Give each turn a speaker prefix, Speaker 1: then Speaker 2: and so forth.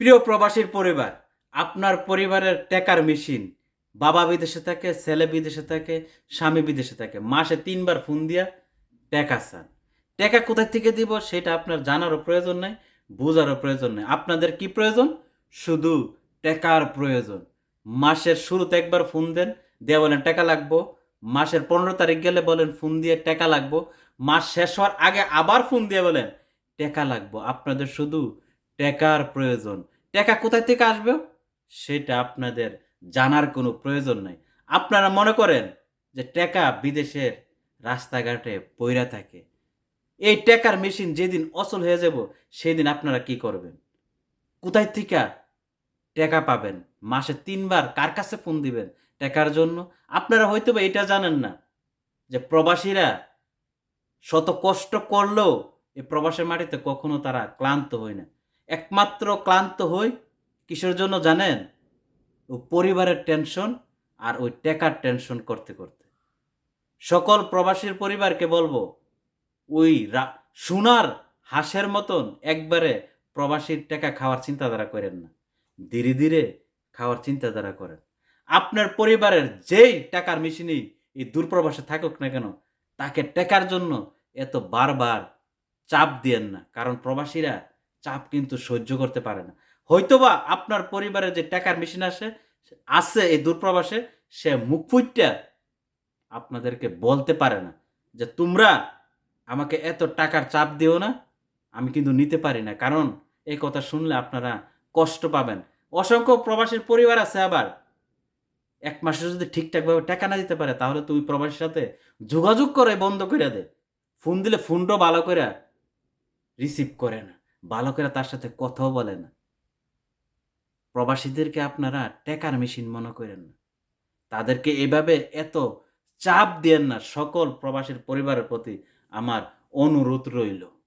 Speaker 1: প্রিয় প্রবাসীর পরিবার, আপনার পরিবারের টেকার মেশিন, বাবা বিদেশে থাকে, ছেলে বিদেশে থাকে, স্বামী বিদেশে থাকে, মাসে তিনবার ফোন দিয়া টেকা চান। টেকা কোথায় থেকে দিব সেটা আপনার জানারও প্রয়োজন নাই, বোঝারও প্রয়োজন নেই। আপনাদের কি প্রয়োজন? শুধু টেকার প্রয়োজন। মাসের শুরুতে একবার ফোন দেন, দিয়ে বলেন টাকা লাগবো। মাসের পনেরো তারিখ গেলে বলেন ফোন দিয়ে টাকা লাগবো। মাস শেষ হওয়ার আগে আবার ফোন দিয়ে বলেন টাকা লাগবো। আপনাদের শুধু টাকার প্রয়োজন। টাকা কোথায় থেকে আসবে? সেটা আপনাদের জানার কোনো প্রয়োজন নাই। আপনারা মনে করেন যে টাকা বিদেশের রাস্তাঘাটে পইরা থাকে। এই টাকার মেশিন যেদিন অচল হয়ে যাব, সেদিন আপনারা কি করবেন? কোথায় থেকে টাকা পাবেন? মাসে তিনবার কার কাছে ফোন দিবেন টাকার জন্য? আপনারা হয়তো বা এটা জানেন না যে প্রবাসীরা শত কষ্ট করলেও এই প্রবাসের মাটিতে কখনো তারা ক্লান্ত হয় না। একমাত্র ক্লান্ত হই কিসের জন্য জানেন? ও পরিবারের টেনশন আর ওই টাকার টেনশন করতে করতে। সকল প্রবাসীর পরিবারকে বলব, ওই সোনার হাঁসের মতন একবারে প্রবাসীর টাকা খাওয়ার চিন্তাধারা করেন না। ধীরে ধীরে খাওয়ার চিন্তাধারা করেন। আপনার পরিবারের যেই টাকার মেশিনেই এই দূরপ্রবাসে থাকুক না কেন, তাকে টেকার জন্য এত বারবার চাপ দিয়েন না। কারণ প্রবাসীরা চাপ কিন্তু সহ্য করতে পারে না। হয়তোবা আপনার পরিবারে যে টাকার মেশিন আসে আছে এই দূরপ্রবাসে, সে মুখ ফুটটা আপনাদেরকে বলতে পারে না যে, তোমরা আমাকে এত টাকার চাপ দিও না, আমি কিন্তু নিতে পারি না। কারণ এই কথা শুনলে আপনারা কষ্ট পাবেন। অসংখ্য প্রবাসীর পরিবার আছে আবার। এক মাসে যদি ঠিকঠাকভাবে টাকা না দিতে পারে, তাহলে তুই প্রবাসীর সাথে যোগাযোগ করে বন্ধ করে দে ফোন দিলে ফোনটাও ভালো করে রিসিভ করে না। ভালো করে তার সাথে কথাও বলে না। প্রবাসীদেরকে আপনারা টেকার মেশিন মনে করেন না। তাদেরকে এভাবে এত চাপ দেন না, সকল প্রবাসীর পরিবারের প্রতি আমার অনুরোধ রইল।